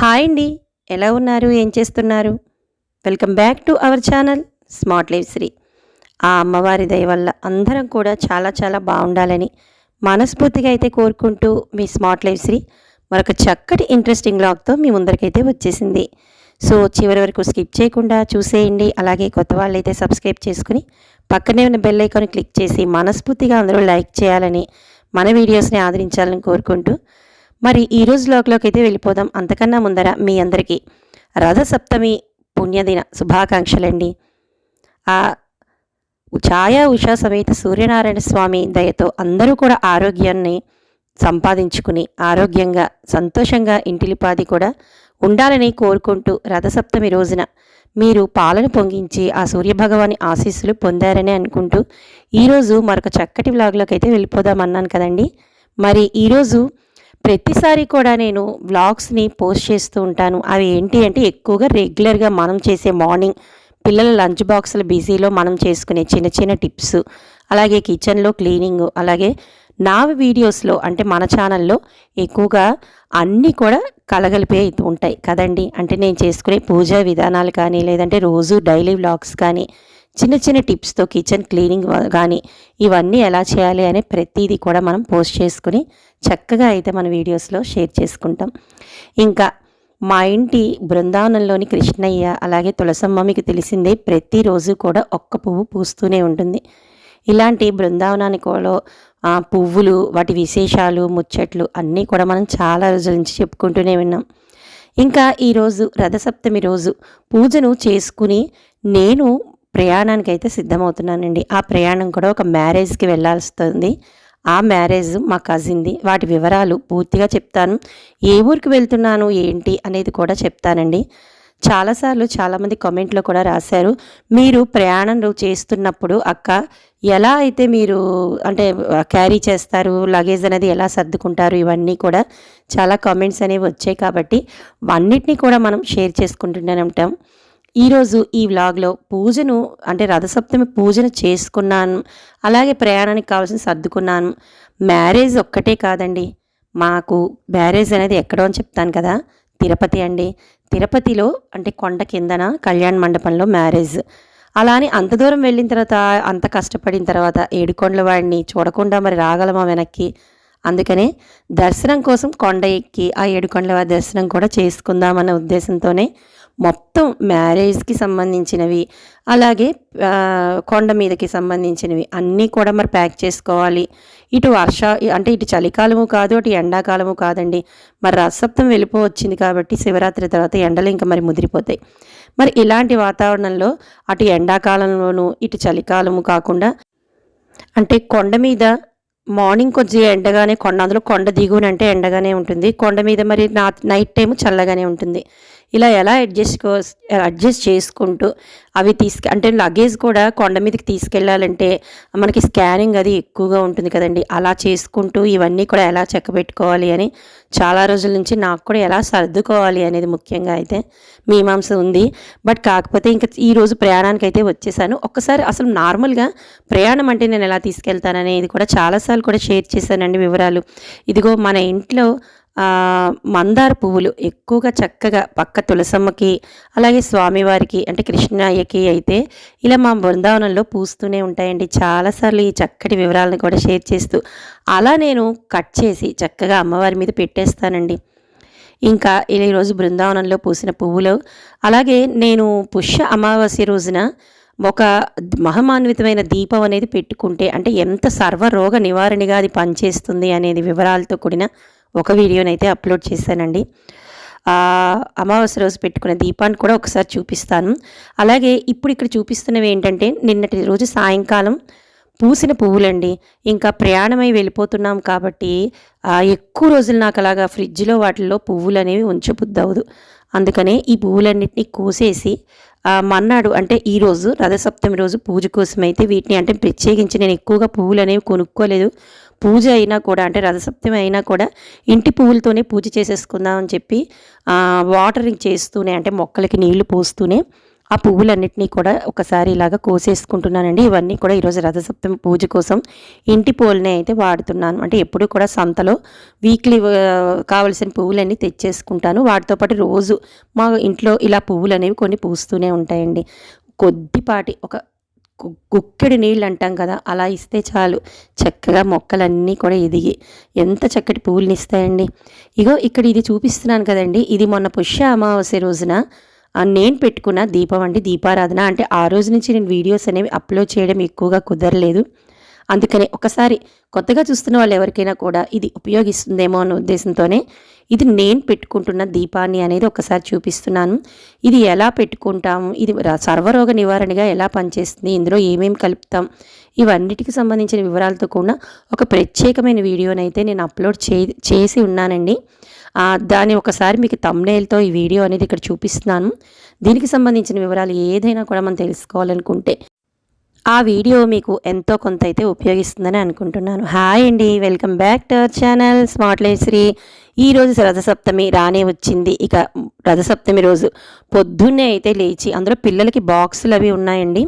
Hi అండి. ఎలా ఉన్నారు? ఏం చేస్తున్నారు? Welcome back to our channel Smart Life Sri. ఆ అమ్మవారి దయ వల్ల అందరం కూడా చాలా చాలా బాగుండాలని మనస్ఫూర్తిగా అయితే కోరుకుంటూ మీ స్మార్ట్ లైఫ్ శ్రీ మరొక చక్కటి ఇంట్రెస్టింగ్ బ్లాగ్తో మీ ముందరికైతే వచ్చేసింది. సో చివరి వరకు స్కిప్ చేయకుండా చూసేయండి. అలాగే కొత్త వాళ్ళు అయితే సబ్స్క్రైబ్ చేసుకుని పక్కనే ఉన్న బెల్ ఐకాన్ క్లిక్ చేసి మనస్ఫూర్తిగా అందరూ లైక్ చేయాలని మన వీడియోస్ని ఆదరించాలని కోరుకుంటూ మరి ఈరోజు లోకలోకి అయితే వెళ్ళిపోదాం. అంతకన్నా ముందర మీ అందరికీ రథసప్తమి పుణ్యదిన శుభాకాంక్షలండి. ఆ ఛాయ ఉషా సమేత సూర్యనారాయణ స్వామి దయతో అందరూ కూడా ఆరోగ్యాన్ని సంపాదించుకుని ఆరోగ్యంగా సంతోషంగా ఇంటిలిపాది కూడా ఉండాలని కోరుకుంటూ రథసప్తమి రోజున మీరు పాలను పొంగించి ఆ సూర్యభగవాని ఆశీస్సులు పొందారని అనుకుంటూ ఈరోజు మరొక చక్కటి వ్లాగ్లోకి అయితే వెళ్ళిపోదామన్నాను కదండి. మరి ఈరోజు ప్రతిసారి కూడా నేను వ్లాగ్స్ని పోస్ట్ చేస్తూ ఉంటాను. అవి ఏంటి అంటే ఎక్కువగా రెగ్యులర్గా మనం చేసే మార్నింగ్ పిల్లల లంచ్ బాక్సుల బిజీలో మనం చేసుకునే చిన్న చిన్న టిప్స్. అలాగే కిచెన్లో క్లీనింగ్. అలాగే నా వీడియోస్లో అంటే మన ఛానల్లో ఎక్కువగా అన్నీ కూడా కలగలిపే అయితే ఉంటాయి కదండి. అంటే నేను చేసుకునే పూజా విధానాలు కానీ లేదంటే రోజు డైలీ వ్లాగ్స్ కానీ చిన్న చిన్న టిప్స్తో కిచెన్ క్లీనింగ్ కానీ ఇవన్నీ ఎలా చేయాలి అనే ప్రతిదీ కూడా మనం పోస్ట్ చేసుకుని చక్కగా అయితే మన వీడియోస్లో షేర్ చేసుకుంటాం. ఇంకా మా ఇంటి బృందావనంలోని కృష్ణయ్య అలాగే తులసమ్మ మీకు తెలిసిందే ప్రతిరోజు కూడా ఒక్క పువ్వు పూస్తూనే ఉంటుంది. ఇలాంటి బృందావనానికి కూడా పువ్వులు వాటి విశేషాలు ముచ్చట్లు అన్నీ కూడా మనం చాలా రోజుల నుంచి చెప్పుకుంటూనే విన్నాం ఇంకా ఈరోజు రథసప్తమి రోజు పూజను చేసుకుని నేను ప్రయాణానికి అయితే సిద్ధమవుతున్నానండి. ఆ ప్రయాణం కూడా ఒక మ్యారేజ్కి వెళ్ళాల్సింది ఆ మ్యారేజ్ మా కజిన్ది. వాటి వివరాలు పూర్తిగా చెప్తాను. ఏ ఊరికి వెళ్తున్నాను ఏంటి అనేది కూడా చెప్తానండి. చాలాసార్లు చాలామంది కామెంట్లో కూడా రాశారు. మీరు ప్రయాణం చేస్తున్నప్పుడు అక్క ఎలా అయితే మీరు అంటే క్యారీ చేస్తారు లగేజ్ అనేది ఎలా సర్దుకుంటారు ఇవన్నీ కూడా చాలా కామెంట్స్ అనేవి వచ్చాయి కాబట్టి అన్నిటినీ కూడా మనం షేర్ చేసుకుంటూనే ఉంటాం ఈరోజు ఈ వ్లాగ్లో పూజను అంటే రథసప్తమి పూజను చేసుకున్నాను. అలాగే ప్రయాణానికి కావాల్సిన సర్దుకున్నాను. మ్యారేజ్ ఒక్కటే కాదండి. మాకు మ్యారేజ్ అనేది ఎక్కడో అని చెప్తాను కదా. తిరుపతి అండి. తిరుపతిలో అంటే కొండ కిందన కళ్యాణ మండపంలో మ్యారేజ్. అలా అని అంత దూరం వెళ్ళిన తర్వాత అంత కష్టపడిన తర్వాత ఏడుకొండల వాడిని చూడకుండా మరి రాగలమా వెనక్కి? అందుకనే దర్శనం కోసం కొండ ఎక్కి ఆ ఏడుకొండల వారి దర్శనం కూడా చేసుకుందామన్న ఉద్దేశంతోనే మొత్తం మ్యారేజ్కి సంబంధించినవి అలాగే కొండ మీదకి సంబంధించినవి అన్నీ కూడా మరి ప్యాక్ చేసుకోవాలి. ఇటు వర్ష అంటే ఇటు చలికాలము కాదు అటు ఎండాకాలము కాదండి. మరి రసప్తం వెళ్ళిపో వచ్చింది కాబట్టి శివరాత్రి తర్వాత ఎండలు ఇంకా మరి ముదిరిపోతాయి. మరి ఇలాంటి వాతావరణంలో అటు ఎండాకాలంలోనూ ఇటు చలికాలము కాకుండా అంటే కొండ మీద మార్నింగ్ కొంచెం ఎండగానే కొండ అందులో కొండ దిగువన అంటే ఎండగానే ఉంటుంది. కొండ మీద మరి నా నైట్ టైం చల్లగానే ఉంటుంది. ఇలా ఎలా అడ్జస్ట్ అడ్జస్ట్ చేసుకుంటూ అవి తీసుకు అంటే లగేజ్ కూడా కొండ మీదకి తీసుకెళ్ళాలంటే మనకి స్కానింగ్ అది ఎక్కువగా ఉంటుంది కదండి. అలా చేసుకుంటూ ఇవన్నీ కూడా ఎలా చెక్కబెట్టుకోవాలి అని చాలా రోజుల నుంచి నాకు కూడా ఎలా సర్దుకోవాలి అనేది ముఖ్యంగా అయితే మీమాంస ఉంది. బట్ కాకపోతే ఇంకా ఈ రోజు ప్రయాణానికి అయితే వచ్చేసాను. ఒక్కసారి అసలు నార్మల్గా ప్రయాణం అంటే నేను ఎలా తీసుకెళ్తాననేది కూడా చాలాసార్లు కూడా షేర్ చేశానండి వివరాలు. ఇదిగో మన ఇంట్లో మందార పువ్వులు ఎక్కువగా చక్కగా పక్క తులసమ్మకి అలాగే స్వామివారికి అంటే కృష్ణయ్యకి అయితే ఇలా మా బృందావనంలో పూస్తూనే ఉంటాయండి. చాలాసార్లు ఈ చక్కటి వివరాలను కూడా షేర్ చేస్తూ అలా నేను కట్ చేసి చక్కగా అమ్మవారి మీద పెట్టేస్తానండి. ఇంకా ఇలా ఈరోజు బృందావనంలో పూసిన పువ్వులు అలాగే నేను పుష్య అమావాస్య రోజున ఒక మహమాన్వితమైన దీపం అనేది పెట్టుకుంటే అంటే ఎంత సర్వరోగ నివారణగా అది పనిచేస్తుంది అనేది వివరాలతో కూడిన ఒక వీడియోనైతే అప్లోడ్ చేశానండి. అమావాస్య రోజు పెట్టుకున్న దీపాన్ని కూడా ఒకసారి చూపిస్తాను. అలాగే ఇప్పుడు ఇక్కడ చూపిస్తున్నవి ఏంటంటే నిన్నటి రోజు సాయంకాలం పూసిన పువ్వులండి. ఇంకా ప్రయాణమై వెళ్ళిపోతున్నాం కాబట్టి ఎక్కువ రోజులు నాకు అలాగా ఫ్రిడ్జ్లో వాటిల్లో పువ్వులు అనేవి ఉంచబుద్దవదు అందుకనే ఈ పువ్వులన్నింటినీ కోసేసి మన్నాడు అంటే ఈరోజు రథసప్తమి రోజు పూజ కోసం అయితే వీటిని అంటే ప్రత్యేకించి నేను ఎక్కువగా పువ్వులు అనేవి కొనుక్కోలేదు. పూజ అయినా కూడా అంటే రథసప్తమి అయినా కూడా ఇంటి పువ్వులతోనే పూజ చేసేసుకుందాం అని చెప్పి వాటరింగ్ చేస్తూనే అంటే మొక్కలకి నీళ్ళు పోస్తూనే ఆ పువ్వులన్నింటినీ కూడా ఒకసారి ఇలాగ కోసేసుకుంటున్నానండి. ఇవన్నీ కూడా ఈరోజు రథసప్తమి పూజ కోసం ఇంటి పూలనే అయితే వాడుతున్నాను. అంటే ఎప్పుడు కూడా సంతలో వీక్లీ కావలసిన పువ్వులన్నీ తెచ్చేసుకుంటాను. వాటితో పాటు రోజు మా ఇంట్లో ఇలా పువ్వులు అనేవి కొన్ని పూస్తూనే ఉంటాయండి. కొద్దిపాటి ఒక గు- గుక్కెడి నీళ్ళు అంటాం కదా అలా ఇస్తే చాలు. చక్కగా మొక్కలన్నీ కూడా ఎదిగి ఎంత చక్కటి పువ్వులు ఇస్తాయండి. ఇగో ఇక్కడ ఇది చూపిస్తున్నాను కదండి. ఇది మొన్న పుష్య అమావాస్య రోజున నేను పెట్టుకున్న దీపం అండి దీపారాధన. అంటే ఆ రోజు నుంచి నేను వీడియోస్ అనేవి అప్లోడ్ చేయడం ఎక్కువగా కుదరలేదు. అందుకనే ఒకసారి కొత్తగా చూస్తున్న వాళ్ళు ఎవరికైనా కూడా ఇది ఉపయోగిస్తుందేమో అన్న ఉద్దేశంతోనే ఇది నేను పెట్టుకుంటున్న దీపాన్ని అనేది ఒకసారి చూపిస్తున్నాను. ఇది ఎలా పెట్టుకుంటాము? ఇది సర్వరోగ నివారణగా ఎలా పనిచేస్తుంది? ఇందులో ఏమేమి కలుపుతాం? ఇవన్నిటికి సంబంధించిన వివరాలతో కూడా ఒక ప్రత్యేకమైన వీడియోనైతే నేను అప్లోడ్ చే చేసి ఉన్నానండి. దాన్ని ఒకసారి మీకు తమ్నేల్తో ఈ వీడియో అనేది ఇక్కడ చూపిస్తున్నాను. దీనికి సంబంధించిన వివరాలు ఏదైనా కూడా మనం తెలుసుకోవాలనుకుంటే ఆ వీడియో మీకు ఎంతో కొంత అయితే ఉపయోగిస్తుందని అనుకుంటున్నాను. హాయ్ అండి welcome back to our channel Smart Life Sri. ఈరోజు రథసప్తమి రానే వచ్చింది. ఇక రథసప్తమి రోజు పొద్దున్నే అయితే లేచి అందులో పిల్లలకి బాక్సులు అవి ఉన్నాయండి.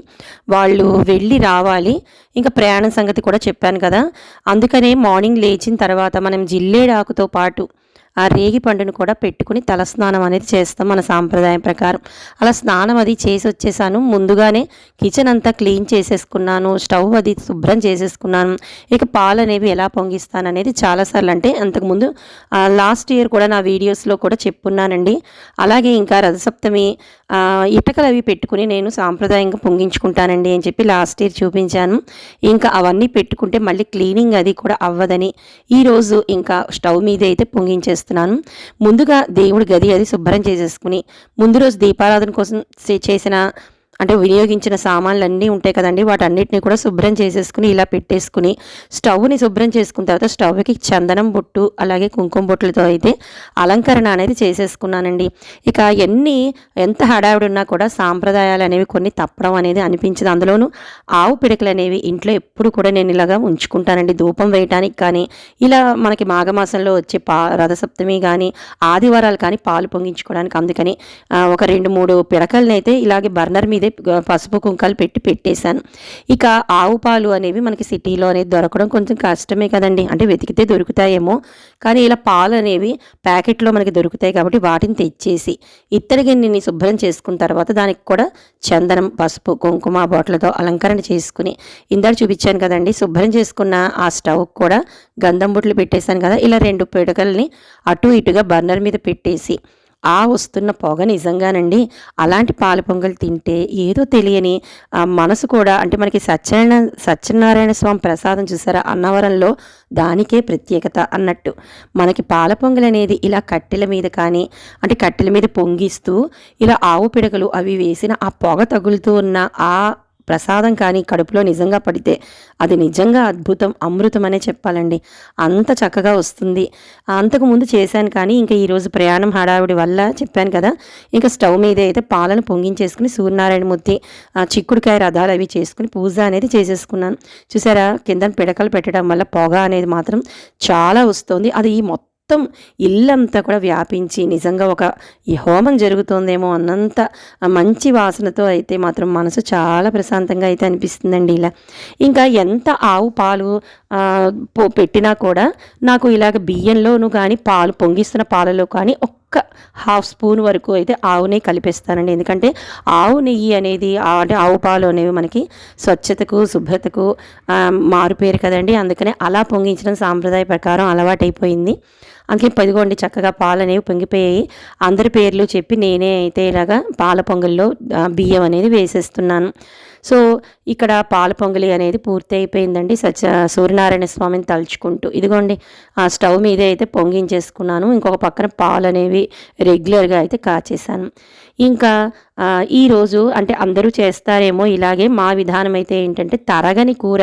వాళ్ళు వెళ్ళి రావాలి. ఇంకా ప్రయాణం సంగతి కూడా చెప్పాను కదా. అందుకనే మార్నింగ్ లేచిన తర్వాత మనం జిల్లేడాకుతో పాటు ఆ రేగి పండును కూడా పెట్టుకుని తలస్నానం అనేది చేస్తాం మన సాంప్రదాయం ప్రకారం. అలా స్నానం అది చేసి వచ్చేసాను. ముందుగానే కిచెన్ అంతా క్లీన్ చేసేసుకున్నాను. స్టవ్ అది శుభ్రం చేసేసుకున్నాను. ఇక పాలు అనేవి ఎలా పొంగిస్తాను అనేది చాలాసార్లు అంటే అంతకుముందు లాస్ట్ ఇయర్ కూడా నా వీడియోస్లో కూడా చెప్పున్నానండి. అలాగే ఇంకా రథసప్తమి ఇటకలు అవి పెట్టుకుని నేను సాంప్రదాయంగా పొంగించుకుంటానండి అని చెప్పి లాస్ట్ ఇయర్ చూపించాను. ఇంకా అవన్నీ పెట్టుకుంటే మళ్ళీ క్లీనింగ్ అది కూడా అవ్వదని ఈరోజు ఇంకా స్టవ్ మీద అయితే పొంగించేస్తున్నాను. ముందుగా దేవుడి గది అది శుభ్రం చేసేసుకుని ముందు రోజు దీపారాధన కోసం చేసిన అంటే వినియోగించిన సామాన్లు అన్నీ ఉంటాయి కదండి. వాటన్నిటిని కూడా శుభ్రం చేసేసుకుని ఇలా పెట్టేసుకుని స్టవ్ని శుభ్రం చేసుకున్న తర్వాత స్టవ్కి చందనం బొట్టు అలాగే కుంకుమ బొట్టులతో అయితే అలంకరణ అనేది చేసేసుకున్నానండి. ఇక ఎన్ని ఎంత హడావిడి ఉన్నా కూడా సాంప్రదాయాలు అనేవి కొన్ని తప్పడం అనేది అనిపించదు. అందులోనూ ఆవు పిడకలు అనేవి ఇంట్లో ఎప్పుడు కూడా నేను ఇలాగా ఉంచుకుంటానండి. ధూపం వేయటానికి కానీ ఇలా మనకి మాఘమాసంలో వచ్చే పా రథసప్తమి కానీ ఆదివారాలు కానీ పాలు పొంగించుకోవడానికి. అందుకని ఒక రెండు మూడు పిడకల్ని అయితే ఇలాగే బర్నర్ మీదే పసుపు కుంకాలు పెట్టి పెట్టేశాను. ఇక ఆవు పాలు అనేవి మనకి సిటీలో అనేది దొరకడం కొంచెం కష్టమే కదండి. అంటే వెతికితే దొరుకుతాయేమో. కానీ ఇలా పాలు అనేవి ప్యాకెట్లో మనకి దొరుకుతాయి కాబట్టి వాటిని తెచ్చేసి ఇత్తడి గిన్నెని శుభ్రం చేసుకున్న తర్వాత దానికి కూడా చందనం పసుపు కుంకుమ బాటిల్తో అలంకరణ చేసుకుని ఇందాక చూపించాను కదండి శుభ్రం చేసుకున్న ఆ స్టవ్ కూడా గంధం బుట్లు పెట్టేశాను కదా ఇలా రెండు పిడకల్ని అటు ఇటుగా బర్నర్ మీద పెట్టేసి ఆ వస్తున్న పొగ నిజంగానండి. అలాంటి పాల పొంగల్ తింటే ఏదో తెలియని ఆ, మనసు కూడా అంటే మనకి సత్యనారాయణ సత్యనారాయణ స్వామి ప్రసాదం చూసారా? అన్నవరంలో దానికే ప్రత్యేకత అన్నట్టు. మనకి పాల పొంగల్ అనేది ఇలా కట్టెల మీద కానీ అంటే కట్టెల మీద పొంగిస్తూ ఇలా ఆవు పిడకలు అవి వేసిన ఆ పొగ తగులుతూ ఉన్న ఆ ప్రసాదం కానీ కడుపులో నిజంగా పడితే అది నిజంగా అద్భుతం అమృతం అనే చెప్పాలండి. అంత చక్కగా వస్తుంది. అంతకుముందు చేశాను కానీ ఇంకా ఈరోజు ప్రయాణం హడావిడి వల్ల చెప్పాను కదా ఇంకా స్టవ్ మీద అయితే పాలను పొంగించేసుకుని సూర్యనారాయణ మూర్తి చిక్కుడుకాయ రథాలు అవి చేసుకుని పూజ అనేది చేసేసుకున్నాను. చూసారా? కింద పిడకలు పెట్టడం వల్ల పొగ అనేది మాత్రం చాలా వస్తుంది. అది ఈ మొత్తం మొత్తం ఇల్లంతా కూడా వ్యాపించి నిజంగా ఒక ఈ హోమం జరుగుతోందేమో అన్నంత మంచి వాసనతో అయితే మాత్రం మనసు చాలా ప్రశాంతంగా అయితే అనిపిస్తుందండి ఇలా. ఇంకా ఎంత ఆవు పాలు పెట్టినా కూడా నాకు ఇలాగ బియ్యంలోనూ కానీ పాలు పొంగిస్తున్న పాలలో కానీ ఒక్క హాఫ్ స్పూన్ వరకు అయితే ఆవు నెయ్యి కలిపేస్తానండి. ఎందుకంటే ఆవు నెయ్యి అనేది అంటే ఆవు పాలు అనేవి మనకి స్వచ్ఛతకు శుభ్రతకు మారుపేరు కదండి. అందుకనే అలా పొంగించడం సాంప్రదాయ ప్రకారం అలవాటైపోయింది. అందుకే పదిగోండి చక్కగా పాలు అనేవి పొంగిపోయాయి. అందరి పేర్లు చెప్పి నేనే అయితే ఇలాగా పాల పొంగల్లో బియ్యం అనేది వేసేస్తున్నాను. సో ఇక్కడ పాల పొంగలి అనేది పూర్తి అయిపోయిందండి. సత్య సూర్యనారాయణ స్వామిని తలుచుకుంటూ. ఇదిగోండి ఆ స్టవ్ మీదే అయితే పొంగించేసుకున్నాను. ఇంకొక పక్కన పాలు అనేవి రెగ్యులర్గా అయితే కాచేసాను ఇంకా ఈరోజు అంటే అందరూ చేస్తారేమో ఇలాగే మా విధానం అయితే ఏంటంటే తరగని కూర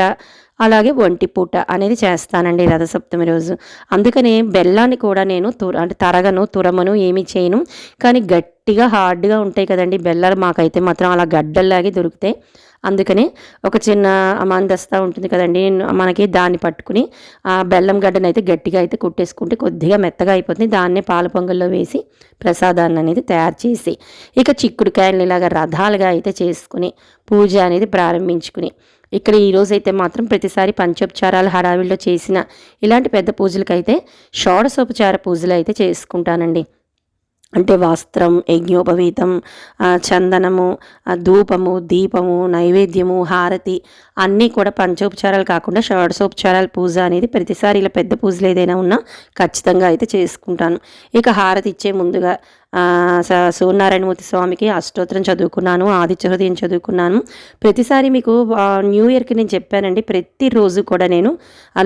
అలాగే ఒంటిపూట అనేది చేస్తానండి రథసప్తమి రోజు. అందుకనే బెల్లాన్ని కూడా నేను తుర అంటే తరగను తురమను ఏమి చేయను. కానీ గట్టి గట్టిగా హార్డ్గా ఉంటాయి కదండి బెల్లాలు మాకైతే మాత్రం అలా గడ్డల్లాగే దొరుకుతాయి. అందుకని ఒక చిన్న మందస్తా ఉంటుంది కదండి మనకి దాన్ని పట్టుకుని ఆ బెల్లం గడ్డను అయితే గట్టిగా అయితే కుట్టేసుకుంటే కొద్దిగా మెత్తగా అయిపోతుంది. దాన్నే పాల పొంగల్లో వేసి ప్రసాదాన్ని అనేది తయారు చేసి ఇక చిక్కుడుకాయలను ఇలాగ రథాలుగా అయితే చేసుకుని పూజ అనేది ప్రారంభించుకుని ఇక్కడ ఈరోజు అయితే మాత్రం ప్రతిసారి పంచోపచారాలు హడావిల్లో చేసిన ఇలాంటి పెద్ద పూజలకైతే షోడసోపచార పూజలు అయితే చేసుకుంటానండి. అంటే వస్త్రం యజ్ఞోపవీతం చందనము ధూపము దీపము నైవేద్యము హారతి అన్నీ కూడా పంచోపచారాలు కాకుండా షోడశోపచారాల పూజ అనేది ప్రతిసారి ఇలా పెద్ద పూజలు ఏదైనా ఉన్నా ఖచ్చితంగా అయితే చేసుకుంటాను. ఇక హారతి ఇచ్చే ముందుగా సూర్యనారాయణమూర్తి స్వామికి అష్టోత్తరం చదువుకున్నాను ఆదిత్య హృదయం చదువుకున్నాను. ప్రతిసారి మీకు న్యూ ఇయర్కి నేను చెప్పానండి ప్రతిరోజు కూడా నేను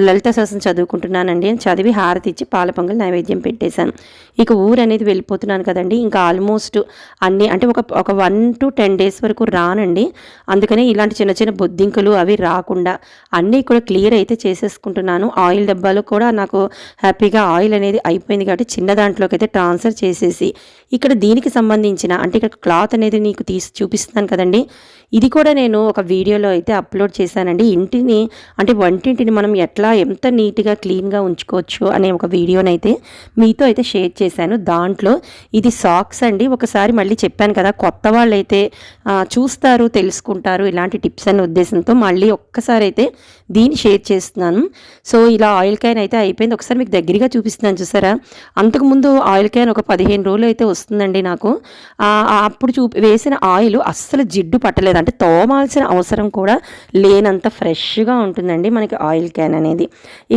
లలిత శాసనం చదువుకుంటున్నానండి చదివి హారతి ఇచ్చి పాల పొంగల్ నైవేద్యం పెట్టేశాను. ఇక ఊరు అనేది వెళ్ళిపోతున్నాను కదండి ఇంకా ఆల్మోస్ట్ అన్నీ అంటే ఒక ఒక వన్ టు టెన్ డేస్ వరకు రానండి. అందుకనే ఇలాంటి చిన్న చిన్న బొద్దింకలు అవి రాకుండా అన్నీ కూడా క్లియర్ అయితే చేసేసుకుంటున్నాను. ఆయిల్ డబ్బాలు కూడా నాకు హ్యాపీగా ఆయిల్ అనేది అయిపోయింది కాబట్టి చిన్న దాంట్లోకి అయితే ట్రాన్స్ఫర్ చేసేసి ఇక్కడ దీనికి సంబంధించిన అంటే ఇక్కడ క్లాత్ అనేది నీకు తీసి చూపిస్తున్నాను కదండి. ఇది కూడా నేను ఒక వీడియోలో అయితే అప్లోడ్ చేశానండి. ఇంటిని అంటే వంటింటిని మనం ఎట్లా ఎంత నీట్గా క్లీన్గా ఉంచుకోవచ్చు అనే ఒక వీడియోనైతే మీతో అయితే షేర్ చేశాను. దాంట్లో ఇది సాక్స్ అండి. ఒకసారి మళ్ళీ చెప్పాను కదా కొత్త వాళ్ళు అయితే చూస్తారు తెలుసుకుంటారు ఇలాంటి టిప్స్ అనే ఉద్దేశంతో మళ్ళీ మళ్ళీ ఒక్కసారి అయితే దీన్ని షేర్ చేస్తున్నాను. సో ఇలా ఆయిల్ క్యాన్ అయితే అయిపోయింది. ఒకసారి మీకు దగ్గరగా చూపిస్తున్నాను చూసారా? అంతకుముందు ఆయిల్ క్యాన్ ఒక పదిహేను రోజులు అయితే వస్తుందండి నాకు. అప్పుడు చూ వేసిన ఆయిల్ అస్సలు జిడ్డు పట్టలేదు. అంటే తోమాల్సిన అవసరం కూడా లేనంత ఫ్రెష్గా ఉంటుందండి మనకి ఆయిల్ క్యాన్ అనేది.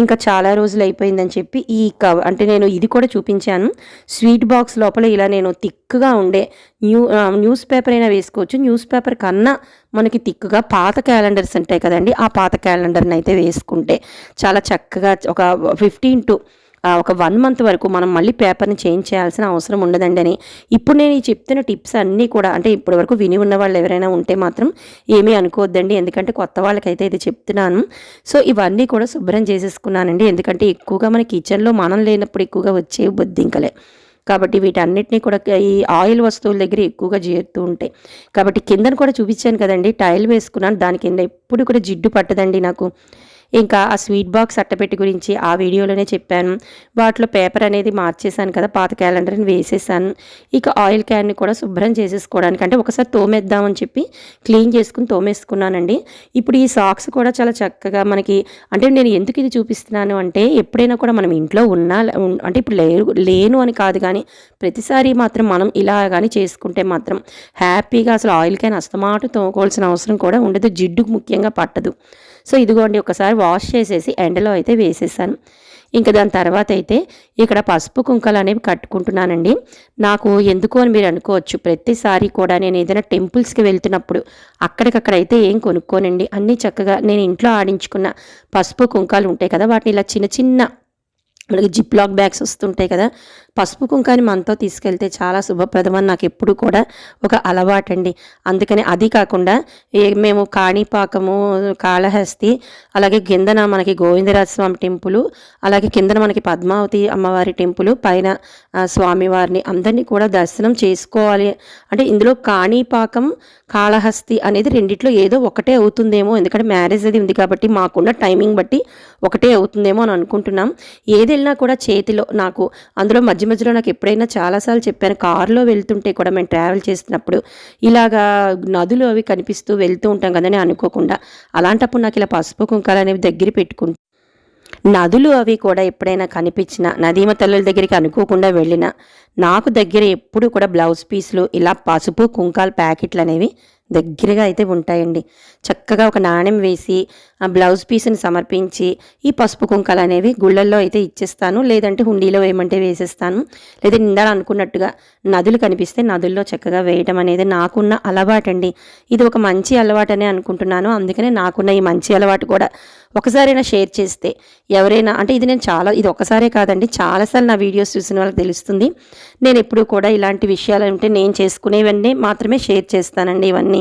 ఇంకా చాలా రోజులు అయిపోయిందని చెప్పి ఈ కవ్ అంటే నేను ఇది కూడా చూపించాను. స్వీట్ బాక్స్ లోపల ఇలా నేను థిక్గా ఉండే న్యూ న్యూస్ పేపర్ అయినా వేసుకోవచ్చు. న్యూస్ పేపర్ కన్నా మనకి తిక్కుగా పాత క్యాలెండర్స్ ఉంటాయి కదండి. ఆ పాత క్యాలెండర్ని అయితే వేసుకుంటే చాలా చక్కగా ఒక ఫిఫ్టీన్ టు ఒక వన్ మంత్ వరకు మనం మళ్ళీ పేపర్ని చేంజ్ చేయాల్సిన అవసరం ఉండదండి అని. ఇప్పుడు నేను ఈ చెప్తున్న టిప్స్ అన్నీ కూడా అంటే ఇప్పటి వరకు విని ఉన్న వాళ్ళు ఎవరైనా ఉంటే మాత్రం ఏమీ అనుకోవద్దండి. ఎందుకంటే కొత్త వాళ్ళకైతే ఇది చెప్తున్నాను. సో ఇవన్నీ కూడా శుభ్రం చేసేసుకున్నానండి. ఎందుకంటే ఎక్కువగా మన కిచెన్లో మనం లేనప్పుడు ఎక్కువగా వచ్చే బొద్దింకలే. కాబట్టి వీటన్నిటిని కూడా ఈ ఆయిల్ వస్తువుల దగ్గర ఎక్కువగా చేరుతూ ఉంటాయి. కాబట్టి కిందను కూడా చూపించాను కదండి టైల్ వేసుకున్నాను. దాని కింద ఎప్పుడు కూడా జిడ్డు పట్టదండి నాకు. ఇంకా ఆ స్వీట్ బాక్స్ అట్టపెట్టి గురించి ఆ వీడియోలోనే చెప్పాను. వాటిలో పేపర్ అనేది మార్చేశాను కదా పాత క్యాలెండర్ని వేసేసాను ఇక ఆయిల్ క్యాన్ని కూడా శుభ్రం చేసేసుకోవడానికి అంటే ఒకసారి తోమేద్దామని చెప్పి క్లీన్ చేసుకుని తోమేసుకున్నానండి. ఇప్పుడు ఈ సాక్స్ కూడా చాలా చక్కగా మనకి అంటే నేను ఎందుకు ఇది చూపిస్తున్నాను అంటే ఎప్పుడైనా కూడా మనం ఇంట్లో ఉన్నా అంటే ఇప్పుడు లేరు లేను అని కాదు కానీ ప్రతిసారి మాత్రం మనం ఇలా కానీ చేసుకుంటే మాత్రం హ్యాపీగా అసలు ఆయిల్ క్యాన్ అస్తమాటు తోముకోవాల్సిన అవసరం కూడా ఉండదు జిడ్డుకు ముఖ్యంగా పట్టదు. సో ఇదిగోండి ఒకసారి వాష్ చేసేసి ఎండలో అయితే వేసేసాను. ఇంకా దాని తర్వాత అయితే ఇక్కడ పసుపు కుంకలు అనేవి కట్టుకుంటున్నానండి. నాకు ఎందుకు అని మీరు అనుకోవచ్చు. ప్రతిసారి కూడా నేను ఏదైనా టెంపుల్స్కి వెళ్తున్నప్పుడు అక్కడికక్కడైతే ఏం కొనుక్కోనండి. అన్నీ చక్కగా నేను ఇంట్లో ఆడించుకున్న పసుపు కుంకాలు ఉంటాయి కదా వాటిని ఇలా చిన్న చిన్న మనకి జిప్ లాక్ బ్యాగ్స్ వస్తుంటాయి కదా పసుపు కుంకాని మనతో తీసుకెళ్తే చాలా శుభప్రదమని నాకు ఎప్పుడు కూడా ఒక అలవాటండి. అందుకని అది కాకుండా మేము కాణిపాకము కాళహస్తి అలాగే కిందన మనకి గోవిందరాజ స్వామి టెంపుల్ అలాగే కిందన మనకి పద్మావతి అమ్మవారి టెంపుల్ పైన స్వామివారిని అందరినీ కూడా దర్శనం చేసుకోవాలి. అంటే ఇందులో కాణిపాకం కాళహస్తి అనేది రెండిట్లో ఏదో ఒకటే అవుతుందేమో ఎందుకంటే మ్యారేజ్ అది ఉంది కాబట్టి మాకున్న టైమింగ్ బట్టి ఒకటే అవుతుందేమో అని అనుకుంటున్నాం. ఏది వెళ్ళినా కూడా చేతిలో నాకు అందులో మధ్య మధ్యలో నాకు ఎప్పుడైనా చాలాసార్లు చెప్పాను కారులో వెళ్తుంటే కూడా మేము ట్రావెల్ చేస్తున్నప్పుడు ఇలాగా నదులు అవి కనిపిస్తూ వెళ్తూ ఉంటాం కదని అనుకోకుండా అలాంటప్పుడు నాకు ఇలా పసుపు కుంకాలు అనేవి దగ్గర పెట్టుకుంటాను నదులు అవి కూడా ఎప్పుడైనా కనిపించిన నదీమ తల్లుల దగ్గరికి అనుకోకుండా వెళ్ళిన నాకు దగ్గర ఎప్పుడు కూడా బ్లౌజ్ పీసులు ఇలా పసుపు కుంకాల ప్యాకెట్లు అనేవి దగ్గరగా అయితే ఉంటాయండి. చక్కగా ఒక నాణ్యం వేసి ఆ బ్లౌజ్ పీస్ని సమర్పించి ఈ పసుపు కుంకాలు అనేవి గుళ్ళల్లో అయితే ఇచ్చేస్తాను. లేదంటే హుండీలో వేయమంటే వేసేస్తాను. లేదా నిండా అనుకున్నట్టుగా నదులు కనిపిస్తే నదుల్లో చక్కగా వేయటం అనేది నాకున్న అలవాటండి. ఇది ఒక మంచి అలవాటనే అనుకుంటున్నాను. అందుకనే నాకున్న ఈ మంచి అలవాటు కూడా ఒకసారైనా షేర్ చేస్తే ఎవరైనా అంటే ఇది నేను చాలా ఇది ఒకసారే కాదండి చాలాసార్లు నా వీడియోస్ చూసిన వాళ్ళకి తెలుస్తుంది. నేను ఎప్పుడు కూడా ఇలాంటి విషయాలు ఉంటే నేను చేసుకునేవన్నీ మాత్రమే షేర్ చేస్తానండి ఇవన్నీ.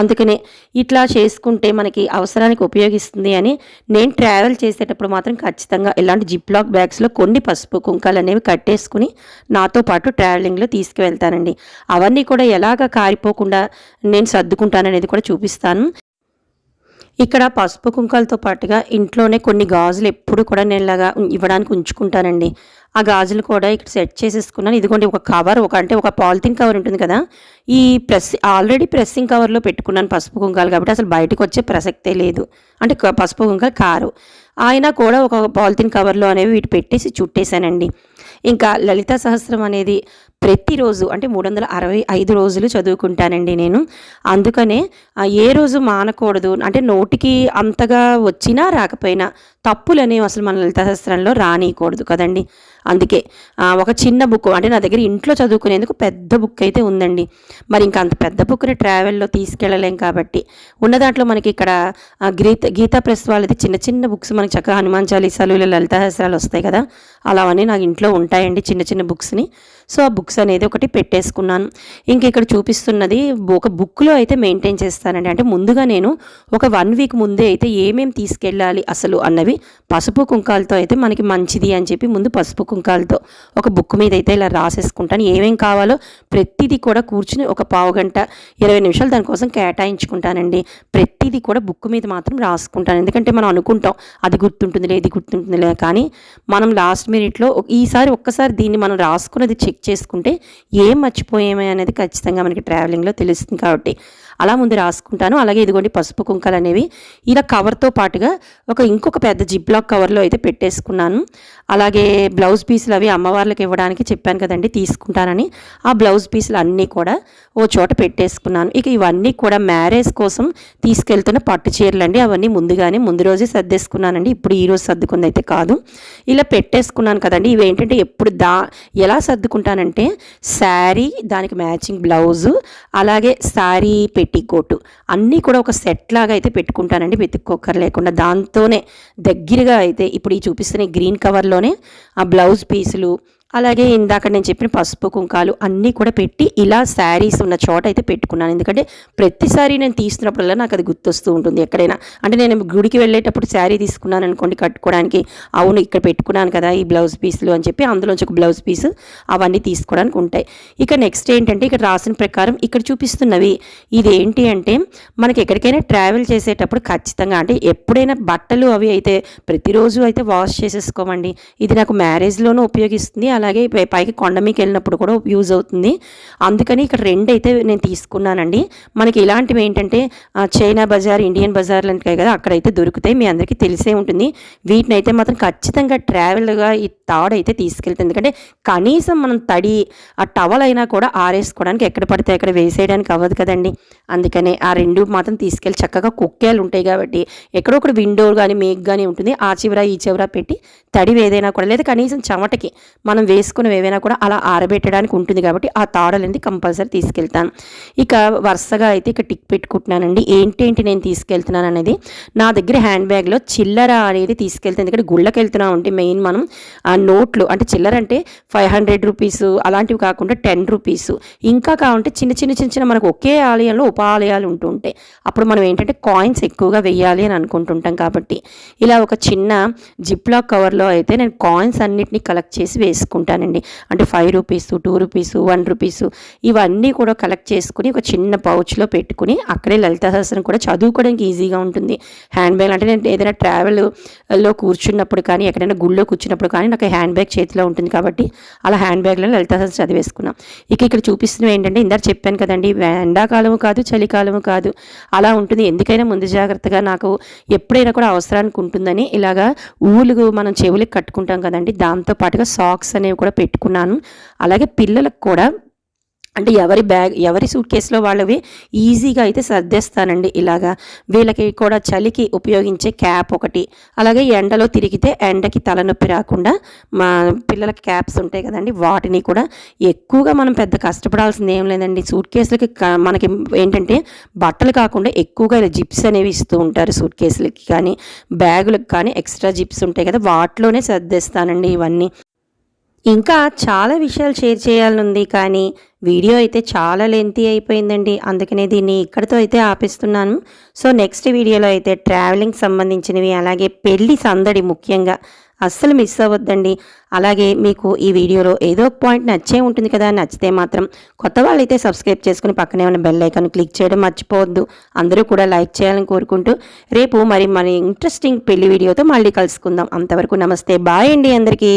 అందుకనే ఇట్లా చేసుకుంటే మనకి అవసరానికి ఉపయోగిస్తుంది అని నేను ట్రావెల్ చేసేటప్పుడు మాత్రం ఖచ్చితంగా ఇలాంటి జిప్లాక్ బ్యాగ్స్లో కొన్ని పసుపు కుంకాలు అనేవి కట్టేసుకుని నాతో పాటు ట్రావెలింగ్లో తీసుకువెళ్తానండి. అవన్నీ కూడా ఎలాగ కారిపోకుండా నేను సర్దుకుంటాననేది కూడా చూపిస్తాను. ఇక్కడ పసుపు కుంకాలతో పాటుగా ఇంట్లోనే కొన్ని గాజులు ఎప్పుడు కూడా నేను ఇలాగా ఇవ్వడానికి ఉంచుకుంటానండి. ఆ గాజులు కూడా ఇక్కడ సెట్ చేసేసుకున్నాను. ఇదిగోండి ఒక కవర్ ఒక అంటే ఒక పాలిథిన్ కవర్ ఉంటుంది కదా. ఈ ప్రెస్ ఆల్రెడీ ప్రెస్సింగ్ కవర్లో పెట్టుకున్నాను పసుపు కుంకాలు కాబట్టి అసలు బయటకు వచ్చే ప్రసక్తే లేదు. అంటే పసుపు కుంకాలు కారు. ఆయన కూడా ఒక పాలిథిన్ కవర్లో అనేవి వీటి పెట్టేసి చుట్టేశానండి ఇంకా లలిత సహస్రం అనేది ప్రతిరోజు అంటే మూడు వందల అరవై ఐదు రోజులు చదువుకుంటానండి నేను. అందుకనే ఏ రోజు మానకూడదు అంటే నోటికి అంతగా వచ్చినా రాకపోయినా తప్పులు అనేవి అసలు మన లలిత సహస్రంలో రానియకూడదు కదండి. అందుకే ఒక చిన్న బుక్ అంటే నా దగ్గర ఇంట్లో చదువుకునేందుకు పెద్ద బుక్ అయితే ఉందండి. మరి ఇంకా అంత పెద్ద బుక్ని ట్రావెల్లో తీసుకెళ్ళలేం కాబట్టి ఉన్న దాంట్లో మనకి ఇక్కడ గీత గీతా ప్రెస్ వాళ్ళది చిన్న చిన్న బుక్స్ మనకి చక్కగా హనుమాన్ చాలీసాలు ఇలా లలిత వస్తాయి కదా అలావన్నీ నాకు ఇంట్లో ఉంటాయండి చిన్న చిన్న బుక్స్ని. సో ఆ బుక్స్ అనేది ఒకటి పెట్టేసుకున్నాను. ఇంక ఇక్కడ చూపిస్తున్నది ఒక బుక్లో అయితే మెయింటైన్ చేస్తానండి. అంటే ముందుగా నేను ఒక వన్ వీక్ ముందే అయితే ఏమేమి తీసుకెళ్ళాలి అసలు అన్నవి పసుపు కుంకాలతో అయితే మనకి మంచిది అని చెప్పి ముందు పసుపు కుంకాలతో ఒక బుక్ మీద అయితే ఇలా రాసేసుకుంటాను. ఏమేం కావాలో ప్రతిదీ కూడా కూర్చుని ఒక పావు గంట ఇరవై నిమిషాలు దానికోసం కేటాయించుకుంటానండి. ప్రతిదీ కూడా బుక్ మీద మాత్రం రాసుకుంటాను. ఎందుకంటే మనం అనుకుంటాం అది గుర్తుంటుందిలే ఇది గుర్తుంటుందిలే. కానీ మనం లాస్ట్ మినిట్లో ఈసారి ఒక్కసారి దీన్ని మనం రాసుకున్నది చెక్ చేసుకుంటే ఏం మర్చిపోయామే అనేది ఖచ్చితంగా మనకి ట్రావెలింగ్లో తెలుస్తుంది కాబట్టి. అలా ముందు రాసుకుంటాను. అలాగే ఇదిగోండి పసుపు కుంకాలు అనేవి ఇలా కవర్తో పాటుగా ఒక ఇంకొక పెద్ద జిప్లాక్ కవర్లో అయితే పెట్టేసుకున్నాను. అలాగే బ్లౌజ్ పీసులు అవి అమ్మవార్లకు ఇవ్వడానికి చెప్పాను కదండి తీసుకుంటానని. ఆ బ్లౌజ్ పీసులు అన్నీ కూడా ఓ చోట పెట్టేసుకున్నాను. ఇక ఇవన్నీ కూడా మ్యారేజ్ కోసం తీసుకెళ్తున్న పట్టు చీరలు అండి. అవన్నీ ముందుగానే ముందు రోజే సర్దేసుకున్నానండి. ఇప్పుడు ఈ రోజు సర్దుకుంది అయితే కాదు. ఇలా పెట్టేసుకున్నాను కదండి. ఇవి ఏంటంటే ఎప్పుడు దా ఎలా సర్దుకుంటానంటే శారీ దానికి మ్యాచింగ్ బ్లౌజు అలాగే శారీ పెట్టికోటు అన్నీ కూడా ఒక సెట్ లాగా అయితే పెట్టుకుంటానండి వెతుక్కోకర లేకుండా. దాంతోనే దగ్గరగా అయితే ఇప్పుడు ఈ చూపిస్తున్న గ్రీన్ కవర్లోనే ఆ బ్లౌజ్ పీసులు అలాగే ఇందాక నేను చెప్పిన పసుపు కుంకాలు అన్నీ కూడా పెట్టి ఇలా శారీస్ ఉన్న చోట అయితే పెట్టుకున్నాను. ఎందుకంటే ప్రతిసారి నేను తీస్తున్నప్పుడల్లా నాకు అది గుర్తొస్తూ ఉంటుంది ఎక్కడైనా. అంటే నేను గుడికి వెళ్ళేటప్పుడు శారీ తీసుకున్నాను అనుకోండి కట్టుకోవడానికి. అవును ఇక్కడ పెట్టుకున్నాను కదా ఈ బ్లౌజ్ పీసులు అని చెప్పి అందులోంచి ఒక బ్లౌజ్ పీస్ అవన్నీ తీసుకోవడానికి ఉంటాయి. ఇక నెక్స్ట్ ఏంటంటే ఇక్కడ రాసిన ప్రకారం ఇక్కడ చూపిస్తున్నవి. ఇదేంటి అంటే మనకి ఎక్కడికైనా ట్రావెల్ చేసేటప్పుడు ఖచ్చితంగా అంటే ఎప్పుడైనా బట్టలు అవి అయితే ప్రతిరోజు అయితే వాష్ చేసేసుకోమండి. ఇది నాకు మ్యారేజ్లోనూ ఉపయోగిస్తుంది అలాగే పైకి కొండ మీకు వెళ్ళినప్పుడు కూడా యూజ్ అవుతుంది. అందుకని ఇక్కడ రెండు అయితే నేను తీసుకున్నానండి. మనకి ఇలాంటివి ఏంటంటే చైనా బజార్ ఇండియన్ బజార్లు ఉంటాయి కదా అక్కడైతే దొరుకుతాయి. మీ అందరికీ తెలిసే ఉంటుంది. వీటిని అయితే మాత్రం ఖచ్చితంగా ట్రావెల్గా ఈ తాడు అయితే తీసుకెళ్తాం ఎందుకంటే కనీసం మనం తడి ఆ టవల్ అయినా కూడా ఆరేసుకోవడానికి ఎక్కడ పడితే అక్కడ వేసేయడానికి అవ్వదు కదండి. అందుకనే ఆ రెండు మాత్రం తీసుకెళ్ళి చక్కగా కుక్కేలు ఉంటాయి కాబట్టి ఎక్కడో ఒకటి విండో కానీ మేక్ కానీ ఉంటుంది. ఆ చివర ఈ చివర పెట్టి తడివి ఏదైనా కూడా లేదా కనీసం చెమటకి మనం వేసుకుని ఏవైనా కూడా అలా ఆరబెట్టడానికి ఉంటుంది కాబట్టి ఆ తాడలు అనేది కంపల్సరీ తీసుకెళ్తాను. ఇక వరుసగా అయితే ఇక టిక్ పెట్టుకుంటున్నానండి. ఏంటేంటి నేను తీసుకెళ్తున్నాను అనేది? నా దగ్గర హ్యాండ్ బ్యాగ్లో చిల్లర అనేది తీసుకెళ్తాను. ఎందుకంటే గుళ్ళకి వెళ్తున్నాం అంటే మెయిన్ మనం ఆ నోట్లు అంటే చిల్లర అంటే ఫైవ్ హండ్రెడ్ రూపీస్ అలాంటివి కాకుండా టెన్ రూపీస్. ఇంకా కావాలంటే చిన్న చిన్న చిన్న చిన్న మనకు ఒకే ఆలయంలో ఉప ఆలయాలు ఉంటూ ఉంటాయి. అప్పుడు మనం ఏంటంటే కాయిన్స్ ఎక్కువగా వెయ్యాలి అని అనుకుంటుంటాం కాబట్టి. ఇలా ఒక చిన్న జిప్లాక్ కవర్లో అయితే నేను కాయిన్స్ అన్నిటినీ కలెక్ట్ చేసి వేసుకుంటాను. తీసుకుంటానండి. అంటే five rupees two rupees one rupees ఇవన్నీ కూడా కలెక్ట్ చేసుకుని ఒక చిన్న పౌచ్లో పెట్టుకుని అక్కడే లలిత సహస్రం కూడా చదువుకోవడానికి ఈజీగా ఉంటుంది. హ్యాండ్ బ్యాగ్ అంటే నేను ఏదైనా ట్రావెల్లో కూర్చున్నప్పుడు కానీ ఎక్కడైనా గుళ్ళో కూర్చున్నప్పుడు కానీ నాకు హ్యాండ్ బ్యాగ్ చేతిలో ఉంటుంది కాబట్టి అలా హ్యాండ్ బ్యాగ్లో లలిత సహస్రం చదివేసుకున్నాం. ఇక ఇక్కడ చూపిస్తున్నవి ఏంటంటే ఇందాక చెప్పాను కదండి ఎండాకాలము కాదు చలికాలము కాదు అలా ఉంటుంది. ఎందుకైనా ముందు జాగ్రత్తగా నాకు ఎప్పుడైనా కూడా అవసరానికి ఉంటుందని ఇలాగా ఊలు మనం చెవులకు కట్టుకుంటాం కదండి దాంతో పాటుగా సాక్స్ అనే అనేవి కూడా పెట్టుకున్నాను. అలాగే పిల్లలకు కూడా అంటే ఎవరి బ్యాగ్ ఎవరి సూట్ కేసులో వాళ్ళవి ఈజీగా అయితే సర్దేస్తానండి ఇలాగా. వీళ్ళకి కూడా చలికి ఉపయోగించే క్యాప్ ఒకటి అలాగే ఎండలో తిరిగితే ఎండకి తలనొప్పి రాకుండా మా పిల్లలకి క్యాప్స్ ఉంటాయి కదండి వాటిని కూడా ఎక్కువగా మనం పెద్ద కష్టపడాల్సింది ఏం లేదండి. సూట్ కేసులకి మనకి ఏంటంటే బట్టలు కాకుండా ఎక్కువగా ఇలా జిప్స్ అనేవి ఇస్తూ ఉంటారు సూట్ కేసులకి కానీ బ్యాగులకు కానీ ఎక్స్ట్రా జిప్స్ ఉంటాయి కదా వాటిలోనే సర్దేస్తానండి ఇవన్నీ. ఇంకా చాలా విషయాలు షేర్ చేయాలనుంది కానీ వీడియో అయితే చాలా లెంతీ అయిపోయిందండి. అందుకనే దీన్ని ఇక్కడితో అయితే ఆపిస్తున్నాను. సో నెక్స్ట్ వీడియోలో అయితే ట్రావెలింగ్ సంబంధించినవి అలాగే పెళ్ళి సందడి ముఖ్యంగా. అస్సలు మిస్ అవ్వద్దండి. అలాగే మీకు ఈ వీడియోలో ఏదో ఒక పాయింట్ నచ్చే ఉంటుంది కదా నచ్చితే మాత్రం కొత్త వాళ్ళైతే సబ్స్క్రైబ్ చేసుకుని పక్కనే ఉన్న బెల్ ఐకాన్ క్లిక్ చేయడం మర్చిపోవద్దు. అందరూ కూడా లైక్ చేయాలని కోరుకుంటూ రేపు మరి మన ఇంట్రెస్టింగ్ పెళ్ళి వీడియోతో మళ్ళీ కలుసుకుందాం. అంతవరకు నమస్తే. బాయ్ అండి అందరికీ.